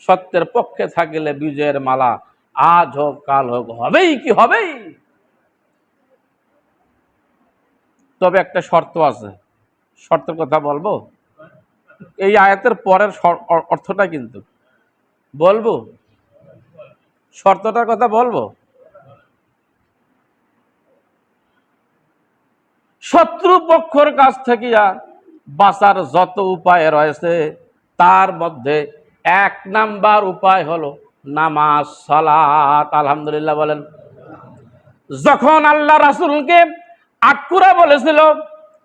সত্যের পক্ষে থাকলে বিজয়ের মালা আজ হোক, কাল হোক, হবেই কি হবেই। তবে একটা শর্ত আছে। শর্তের কথা বলব? এই আয়াতের পরের অর্থটা কিন্তু। বলব? শর্তটার কথা বলব? শত্রু পক্ষর কাছ থেকে বাঁচার যত উপায় রয়েছে, তার মধ্যে এক নাম্বার উপায় হলো নামাজ, সালাত। আলহামদুলিল্লাহ বলেন। যখন আল্লাহ রাসূলকে আকুরা বলেছিল,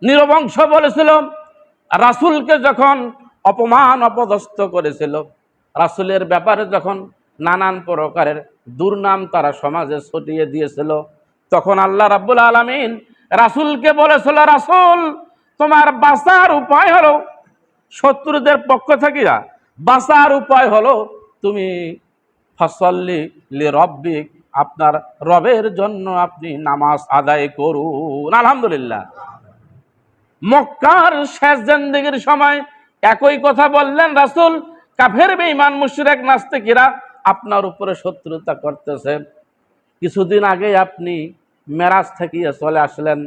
নিরবংশ বলেছিল, রাসূলকে যখন অপমান, অপদস্থ করেছিল, রাসূলের ব্যাপারে যখন নানান প্রকারের দুর্নাম তারা সমাজে ছটিয়ে দিয়েছিল, তখন আল্লাহ রাব্বুল আলামিন রাসূলকে বলেছিল, রাসূল, তোমার বাঁচার উপায় হলো শত্রুদের পক্ষ থাকিয়া বাঁচার উপায় হলো তুমি ফসল্লি লি রব্বিক আপনার রবের জন্য আপনি নামাজ আদায় করুন। আলহামদুলিল্লাহ। মক্কার শেষ জিন্দেগির সময় একই কথা বললেন রাসুল, কাফের, বেঈমান, মুশরিক, নাস্তিকেরা আপনার উপরে শত্রুতা করতেছে। কিছুদিন আগে আপনি মেরাজ থেকে চলে আসলেন,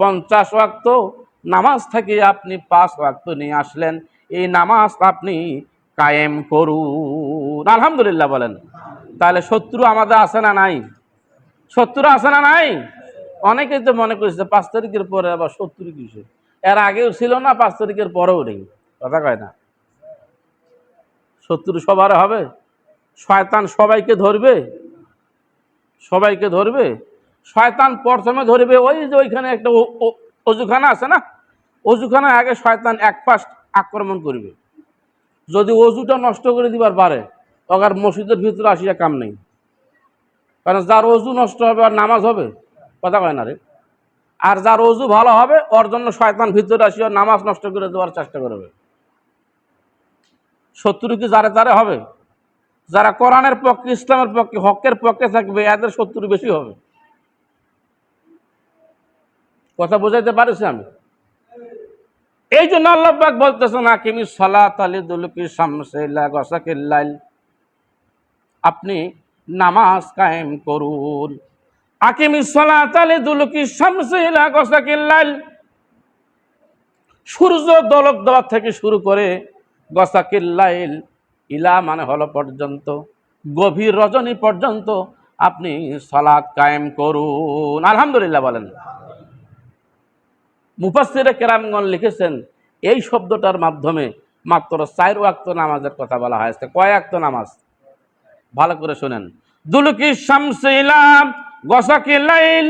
পঞ্চাশ ওয়াক্ত নামাজ থেকে আপনি পাঁচ ওয়াক্ত নিয়ে আসলেন। এই নামাজ আপনি কায়েম করুন। আলহামদুলিল্লাহ বলেন। তাহলে শত্রু আমাদের আছে না নাই? শত্রু আছে না নাই? অনেকেই তো মনে করছে পাঁচ তারিখের পরে আবার শত্রু কিসে? এর আগেও ছিল না, পাঁচ তারিখের পরেও নেই। কথা কয় না? শত্রু সবার হবে? শয়তান সবাইকে ধরবে? সবাইকে ধরবে? শয়তান প্রথমে ধরবে ওই যে ওইখানে একটা অজুখানা আছে না? অজুখানা আগে শয়তান এক পাশ আক্রমণ করবে। যদি অজুটা নষ্ট করে দিবার পারে তখন মসজিদের ভিতরে আসিয়া কাম নেই। কারণ যার অজু নষ্ট হবে আর নামাজ হবে, কথা কয় না রে? আর যার অজু ভালো হবে, ওর জন্য শয়তান ভিতরে আসিয়া নামাজ নষ্ট করে দেওয়ার চেষ্টা করবে। শত্রু কি যারে তারে হবে? যারা কোরআনের পক্ষে, ইসলামের পক্ষে, হকের পক্ষে থাকবে, এদের শত্রু বেশি হবে। কথা বোঝাইতে পারিস আমি? এই জন্য আল্লাহবাক বলতেছেন দুলকি শামসিল্লা গসাকিল্লাইল আপনি নামাজ কায়েম করুন। আকিমি আলী দুলকি গসাকিল্লাইল সূর্য দলক দেওয়া থেকে শুরু করে গসাকিল্লাইল ইলা মানে হলো পর্যন্ত, গভীর রজনী পর্যন্ত আপনি সালাত কায়েম করুন। আলহামদুলিল্লাহ বলেন। মুফাসিরে কেরামগণ লিখেছেন, এই শব্দটার মাধ্যমে মাত্র চার ওয়াক্ত নামাজের কথা বলা হয়েছে। কয় ওয়াক্ত নামাজ? ভালো করে শোনেন। দুলুকি শামসিলাম গসাকি লাইল।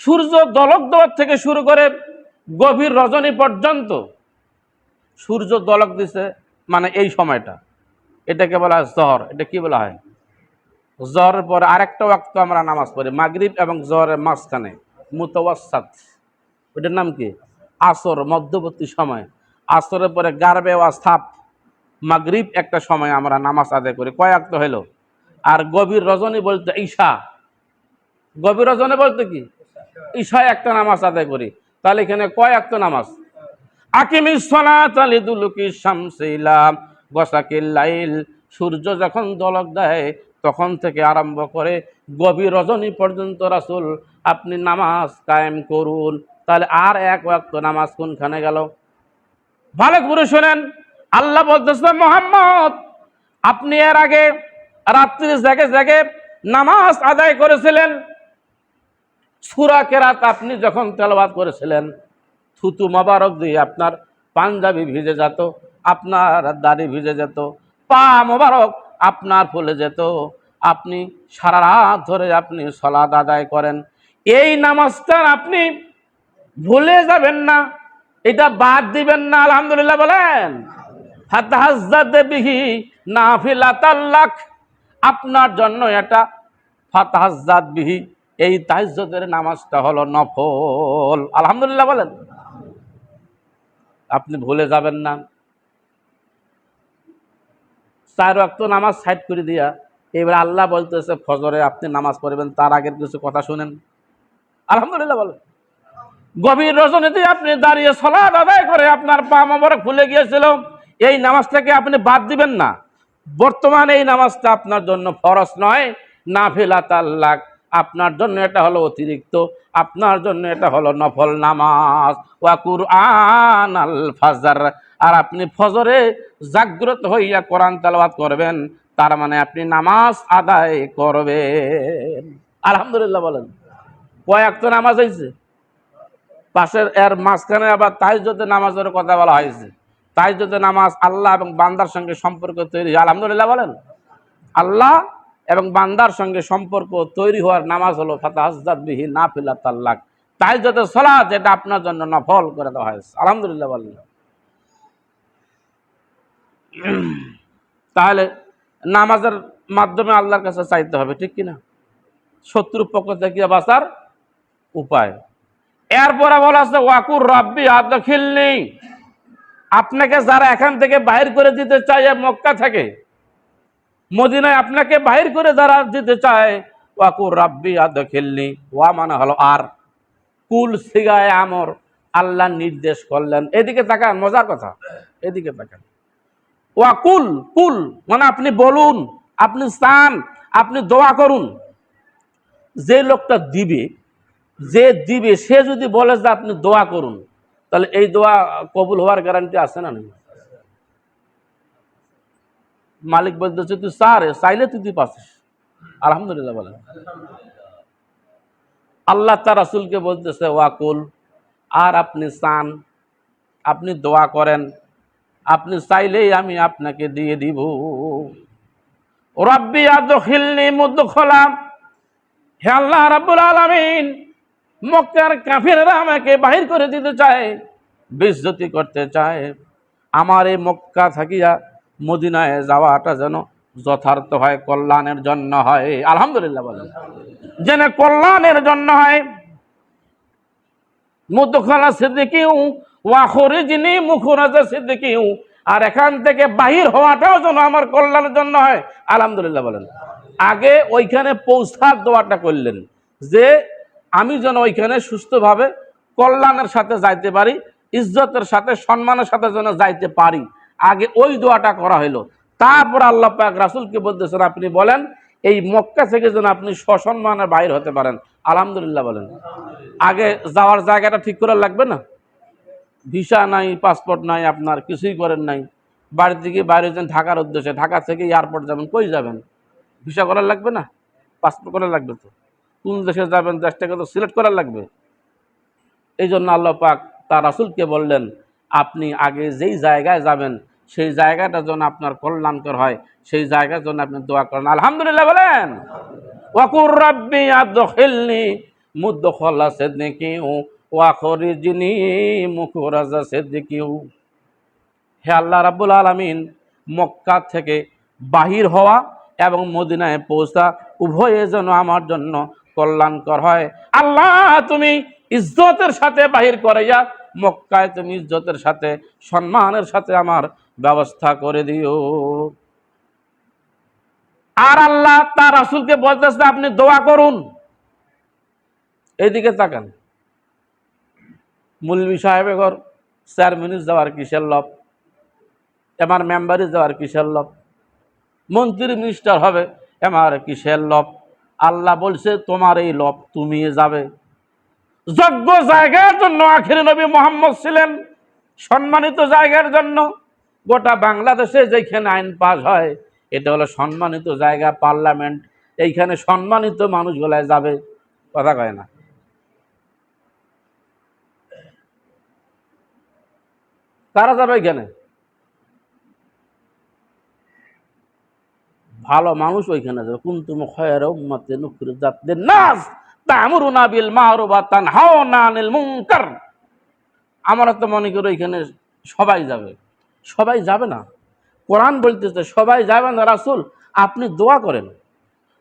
সূর্য দলক দেওয়ার থেকে শুরু করে গভীর রজনী পর্যন্ত সূর্য দলক দিছে মানে এই সময়টা। এটাকে বলা হয় জহর। এটা কি বলা হয়? জহরের পরে আরেকটা ওয়াক্ত আমরা নামাজ পড়ি, মাগরিব এবং জহরের মাঝখানে মুতওয়াসাত ওটার নাম কি? আসর, মধ্যবর্তী সময়। আসরের পরে গারবে ওয়াস্থাপ মাগরিব একটা সময় আমরা নামাজ আদায় করি। কয়েকটা হইল? আর গভীর রজনী বলতে ঈশা। গভীর রজনী বলতে কি? ঈশা একটা নামাজ আদায় করি। তাহলে এখানে কয় একটা নামাজ? লাইল। সূর্য যখন দলক দেয়, তখন থেকে আরম্ভ করে গভীর রজনী পর্যন্ত রাসূল আপনি নামাজ কায়েম করুন। তাহলে আর এক ওয়াক্ত নামাজ কোনখানে গেল? ভালো করে শোনেন। আল্লাহ বলতেছে, মোহাম্মদ, আপনি এর আগে রাত্রি জেগে জেগে নামাজ আদায় করেছিলেন। সুরা কেরাত আপনি যখন তেলাওয়াত করেছিলেন, থুতু মোবারক দিয়ে আপনার পাঞ্জাবি ভিজে যেত, আপনার দাড়ি ভিজে যেত, পা মোবারক আপনার ফুলে যেত। আপনি সারা রাত ধরে আপনি সলাদ আদায় করেন। এই নামাজটা আপনি ভুলে যাবেন না। এটা বাদ দিবেন না, আলহামদুলিল্লাহ বলেন। ফাতাহাজ্জাদে বিহি নাফিলাতাল্লাক আপনার জন্য এটা ফাতাহাজ্জাদ বিহি। এই তাহাজ্জুদের নামাজটা হলো নফল। আলহামদুলিল্লাহ বলেন। আপনি ভুলে যাবেন না। চার রক্ত নামাজ সাইড করে দিয়া, এবার আল্লাহ বলতেছে, ফজরে আপনি নামাজ পড়বেন, তার আগের কিছু কথা শুনেন। আলহামদুলিল্লাহ বলেন। গভীর রজনীতে আপনি দাঁড়িয়ে সলাদ আদায় করে আপনার পা মোবারক ফুলে গিয়েছিল। এই নামাজটাকে আপনি বাদ দিবেন না। বর্তমানে এই নামাজটা আপনার জন্য ফরজ নয়। নাফিলা তাল্লাক আপনার জন্য এটা হলো অতিরিক্ত। আপনার জন্য এটা হলো নফল নামাজ। ওয়াকুর আন আল ফাজার। আর আপনি ফজরে জাগ্রত হইয়া কোরআন তালাবাত করবেন, তার মানে আপনি নামাজ আদায় করবেন। আলহামদুলিল্লাহ বলেন। কয়েক তো নামাজ হয়েছে পাশের এর মাঝখানে আবার তাইজতে নামাজের কথা বলা হয়েছে। তাইজতে নামাজ আল্লাহ এবং বান্দার সঙ্গে সম্পর্ক তৈরি আলহামদুলিল্লাহ বলেন। আল্লাহ এবং বান্দার সঙ্গে সম্পর্ক তৈরি হওয়ার নামাজ হলো ফাতাহাজ্জাদ বিহি না ফিলা তাল্লাক। তাই যত সলাৎ যেটা আপনার জন্য নফল করে দেওয়া হয়েছে। আলহামদুলিল্লাহ বলেন। তাহলে নামাজের মাধ্যমে আল্লাহর কাছে চাইতে হবে, ঠিক কিনা? শত্রুর পক্ষ থেকে বাঁচার উপায়। এরপরে বলা আছে, ওয়াকুর রব্বি আদখিলনি। আপনাকে যারা এখান থেকে বাহির করে দিতে চায় মক্কা থেকে, মদিনায় আপনাকে বাহির করে যারা দিতে চায়, ওয়াকুর রাব্বি আদখিলনি। ওয়া মানে হলো আর। কুল সিগায় আমর, আল্লাহ নির্দেশ করলেন। এদিকে তাকান, মজার কথা। এদিকে তাকান। ওয়াকুল কুল মানে আপনি বলুন, আপনি চান, আপনি দোয়া করুন। যে লোকটা দিবে যে দিবে, সে যদি বলে যে আপনি দোয়া করুন, তাহলে এই দোয়া কবুল হওয়ার গ্যারান্টি আছে না নেই? মালিক বলতেছে তুই চার চাইলে তুই তুই পাচ্ছিস। আলহামদুলিল্লাহ বলেন। আল্লাহ তার রাসুলকে বলতেছে ওয়াকুল আর আপনি চান, আপনি দোয়া করেন, আপনি চাইলেই আমি আপনাকে দিয়ে দিব। রব্বি আদখিলনি মুদখলাম। হে আল্লাহ রাব্বুল আলামিন মক্কার কাফিররা আমাকে বাহির করে দিতে চায় বেজ্জতি করতে চায়। আমার এই মক্কা থাকিয়া মদিনায় যাওয়াটা যেন যথার্থ হয়, কল্যাণের জন্য হয়। আলহামদুলিল্লাহ বলেন। যেন কল্যাণের জন্য হয়। মুদখলা সিদ্দিকিউ ওয়া খরিজনি মুখরাজা সিদ্দিকিউ। আর এখান থেকে বাহির হওয়াটাও যেন আমার কল্যাণের জন্য হয়। আলহামদুলিল্লাহ বলেন। আগে ওইখানে পৌঁছার দোয়াটা করলেন। যে আমি যেন ওইখানে সুস্থভাবে কল্যাণের সাথে যাইতে পারি, ইজ্জতের সাথে, সম্মানের সাথে যেন যাইতে পারি। আগে ওই দোয়াটা করা হইল। তারপর আল্লাহ পাক রাসুলকে বলতেছেন, আপনি বলেন, এই মক্কা থেকে যেন আপনি সসম্মানে বাইর হতে পারেন। আলহামদুলিল্লাহ বলেন। আগে যাওয়ার জায়গাটা ঠিক করে লাগবে না? ভিসা নাই, পাসপোর্ট নাই আপনার, কিছুই করেন নাই। বাড়ি থেকে বাইরে যান ঢাকার উদ্দেশ্যে। ঢাকা থেকে এয়ারপোর্ট যাবেন, কই যাবেন? ভিসা করার লাগবে না? পাসপোর্ট করার লাগবে তো। কোন দেশে যাবেন, দেশটাকে তো সিলেক্ট করার লাগবে। এই জন্য আল্লাহ পাক তার রাসুলকে বললেন, আপনি আগে যেই জায়গায় যাবেন, সেই জায়গাটা যেন আপনার কল্যাণকর হয়, সেই জায়গার জন্য আপনি দোয়া করেন। আলহামদুলিল্লাহ বলেন। ওয়াকুর রাব্বি আদখিলনি মুদখলা সিদ্দিকিউ, ওয়া খরিজনি মুখরাজা সিদ্দিকিউ। হে আল্লাহ রাব্বুল আলামিন, মক্কা থেকে বাহির হওয়া এবং মদিনায় পৌঁছা, উভয়ে যেন আমার জন্য কল্যাণকর হয়। আল্লাহ, তুমি ইজ্জতের সাথে বাহির করে যা মক্কায় তুমি ইজ্জতের সাথে, সম্মানের সাথে আমার ব্যবস্থা করে দিও। আর আল্লাহ তার রাসুলকে বলতেছে আপনি দোয়া করুন। এইদিকে তাকান। মুলবি সাহেবের ঘর চার যাওয়ার কিসের লব আমার মেম্বারে যাওয়ার কিসের লব মন্ত্রী মিনিস্টার হবে আমার কিসের লব আল্লাহ বলছে, তোমার এই লব তুমি যাবে। যোগ্য জায়গার জন্য আখির নবী মোহাম্মদ ছিলেন। সম্মানিত জায়গার জন্য গোটা বাংলাদেশে যেখানে আইন পাস হয়, এটা হলো সম্মানিত জায়গা, পার্লামেন্ট। এইখানে সম্মানিত মানুষগুলাই যাবে। কথা কয় না। কারা যাবে এখানে? ভালো মানুষ ওইখানে যাবে। কুন্তুম খয়ের উম্মতে নুখরি জাতদের নাস। তা'মুরুনা বিল ওয়া তানহাউনা আনিল মুনকার। আমরা তো মনে করি ওইখানে সবাই যাবে। সবাই যাবে না। কোরআন বলতেছে, সবাই যাবে না রাসূল, আপনি দোয়া করেন।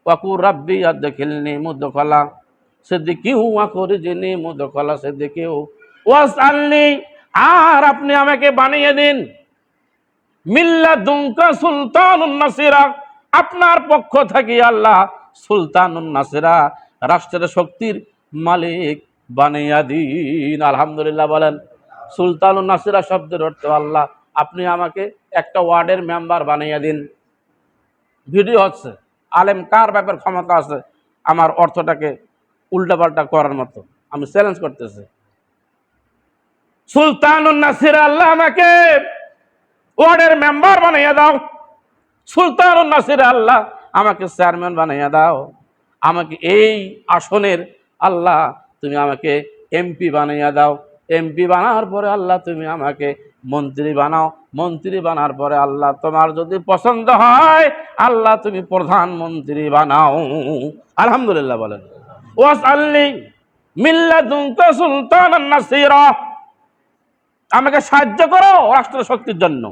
ওয়াকুর রাব্বি আদখিলনি মুদখালা। সিদ্দিকিউ ওয়া খরিজনি মুদখালা সিদ্দিকিউ ওয়াসআলনি, আর আপনি আমাকে বানিয়ে দিন। মিল্লা দুঙ্কা সুলতানুন নাসিরা। আপনার পক্ষ থেকে আল্লাহ সুলতানুন নাসিরা, রাষ্ট্রের শক্তির মালিক বানিয়া দিন। আলহামদুলিল্লাহ বলেন, সুলতানুন নাসিরা শব্দের অর্থ আল্লাহ, আপনি আমাকে একটা ওয়ার্ডের মেম্বার বানিয়ে দিন। ভিডিও হচ্ছে, আলেম কার ব্যাপার ক্ষমতা আছে? আমার অর্থটাকে উল্টাপাল্টা করার মতো, আমি চ্যালেঞ্জ করতেছি। সুলতানুন নাসির, আল্লাহ আমাকে ওয়ার্ডের মেম্বার বানাইয়া দাও। সুলতানুন নাসির আল্লাহ, আমাকে চেয়ারম্যান বানাইয়া দাও। আমাকে এই আসনের আল্লাহ, তুমি আমাকে এমপি বানাইয়া দাও। এমপি বানার পরে আল্লাহ, তুমি আমাকে মন্ত্রী বানাও। মন্ত্রী বানার পরে আল্লাহ, তোমার যদি পছন্দ হয়, আল্লাহ, তুমি প্রধানমন্ত্রী বানাও। আলহামদুলিল্লাহ বলেন। ওয়াস আল্লি মিল্লা মিল্লাদুনকা সুলতান নাসিরা। আমাকে সাহায্য করো রাষ্ট্র শক্তির জন্য।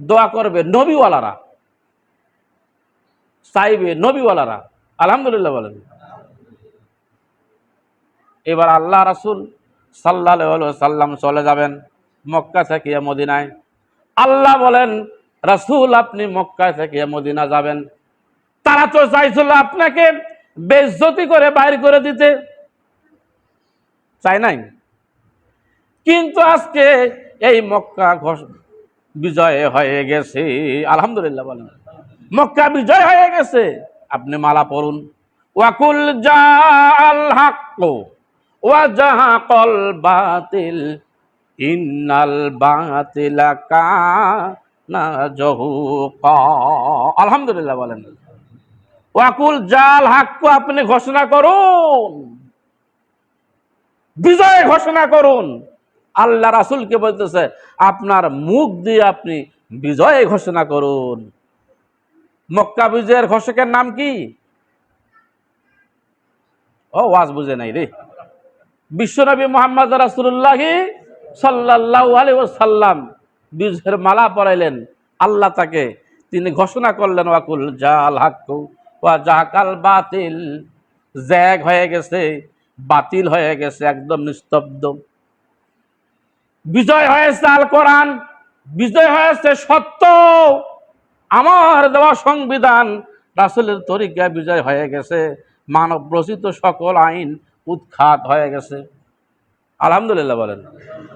দোয়া করবে নবীওয়ালারা। চাইবে নবীওয়ালারা। আলহামদুলিল্লাহ বলেন। এবার আল্লাহ রাসুল সাল্লাহ সাল্লাম চলে যাবেন মক্কা থেকে মদিনায়। আল্লাহ বলেন, রাসুল, আপনি মক্কা থেকে মদিনা যাবেন। তারা তো চাইছিল আপনাকে বেজ্জতি করে বাইর করে দিতে। চাই নাই। কিন্তু আজকে এই মক্কা বিজয় হয়ে গেছে। আলহামদুলিল্লাহ বলেন। মক্কা বিজয় হয়ে গেছে। আপনি মালা পড়ুন ওয়াকুল হাক্কো ওয়া জাহাকল বাতিল, ইন্নাল বাতিলা কানা জহুকা আলহামদুলিল্লাহ বলেন। ওয়াকুল জাল হাক্কো আপনি ঘোষণা করুন। বিজয় ঘোষণা করুন। আল্লাহ রাসুলকে বলতেছে, আপনার মুখ দিয়ে আপনি বিজয় ঘোষণা করুন। মক্কা বিজয়ের ঘোষকের নাম কি? ও ওয়াজ বুঝে নাই রে। বিশ্বনবী মোহাম্মদ রাসুল্লাহি সাল্লাহ আলী সাল্লাম বিজয়ের মালা পরাইলেন। আল্লাহ তাকে, তিনি ঘোষণা করলেন, ওয়াকুল জাল হাক্কু ওয়া জাহাকাল বাতিল। জ্যাগ হয়ে গেছে, বাতিল হয়ে গেছে, একদম নিস্তব্ধ। বিজয় হয়েছে আল কোরআন, বিজয় হয়েছে সত্য। আমার দেওয়া সংবিধান রাসুলের তরিকা বিজয় হয়ে গেছে। মানব রচিত সকল আইন উৎখাত হয়ে গেছে। আলহামদুলিল্লাহ বলেন।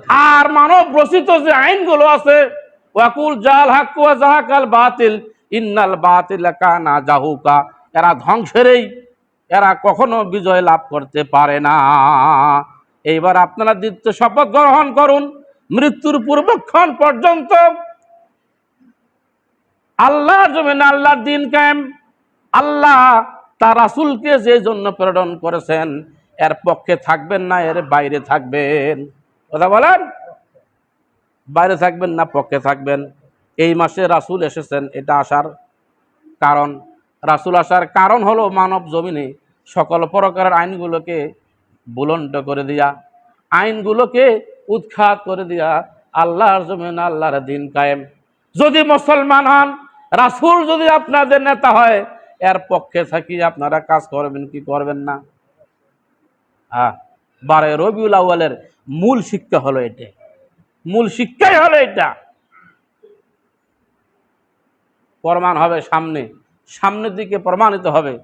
আর মানব রচিত যে আইনগুলো আছে, ওয়াকুল জাল হাকুয়া জাহাকাল বাতিল, ইন্নাল বাতিল কানা জাহুকা, এরা ধ্বংসেরই, এরা কখনো বিজয় লাভ করতে পারে না। এইবার আপনারা দ্বিতীয় শপথ গ্রহণ করুন। মৃত্যুর পূর্বক্ষণ পর্যন্ত আল্লাহ জমিন আল্লাহর দিন কায়েম। আল্লাহ তার রাসুলকে যে জন্য প্রেরণ করেছেন, এর পক্ষে থাকবেন না, এর বাইরে থাকবেন। কথা বলেন? বাইরে থাকবেন না, পক্ষে থাকবেন। এই মাসে রাসুল এসেছেন, এটা আসার কারণ। রাসুল আসার কারণ হলো মানব জমিনে সকল প্রকারের আইনগুলোকে বুলন্ড করে দিয়া, আইনগুলোকে উৎখাত করে দিয়া আল্লাহর জমিন আল্লাহর দিন কায়েম। যদি মুসলমান হন, রাসুল যদি আপনাদের নেতা হয়, এর পক্ষে থাকি আপনারা কাজ করবেন কি করবেন না? হ্যাঁ বারে রবিউল আউ্বালের মূল শিক্ষা হলো এটা। মূল শিক্ষাই হলো এটা। প্রমাণ হবে সামনে। সামনের দিকে প্রমাণিত হবে।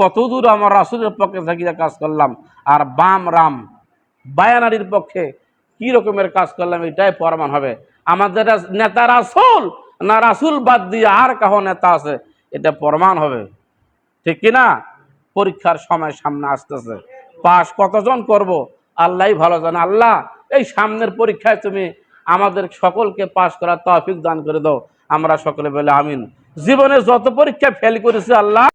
কতদূর আমার রাসুলের পক্ষে থাকিয়া কাজ করলাম? আর বাম রাম, বায়ানারির পক্ষে কি রকমের কাজ করলাম? এটাই প্রমাণ হবে। আমাদের নেতা রাসুল না রাসুল বাদ দিয়ে আর কাহ নেতা আছে, এটা প্রমাণ হবে। ঠিক কিনা পরীক্ষার সময় সামনে আসতেছে। পাশ কতজন করব? আল্লাহ ভালো জানে। আল্লাহ, এই সামনের পরীক্ষায় তুমি আমাদের সকলকে পাশ করার তৌফিক দান করে দাও। আমরা সকলে বলে আমিন। জীবনে যত পরীক্ষা ফেল করেছি, আল্লাহ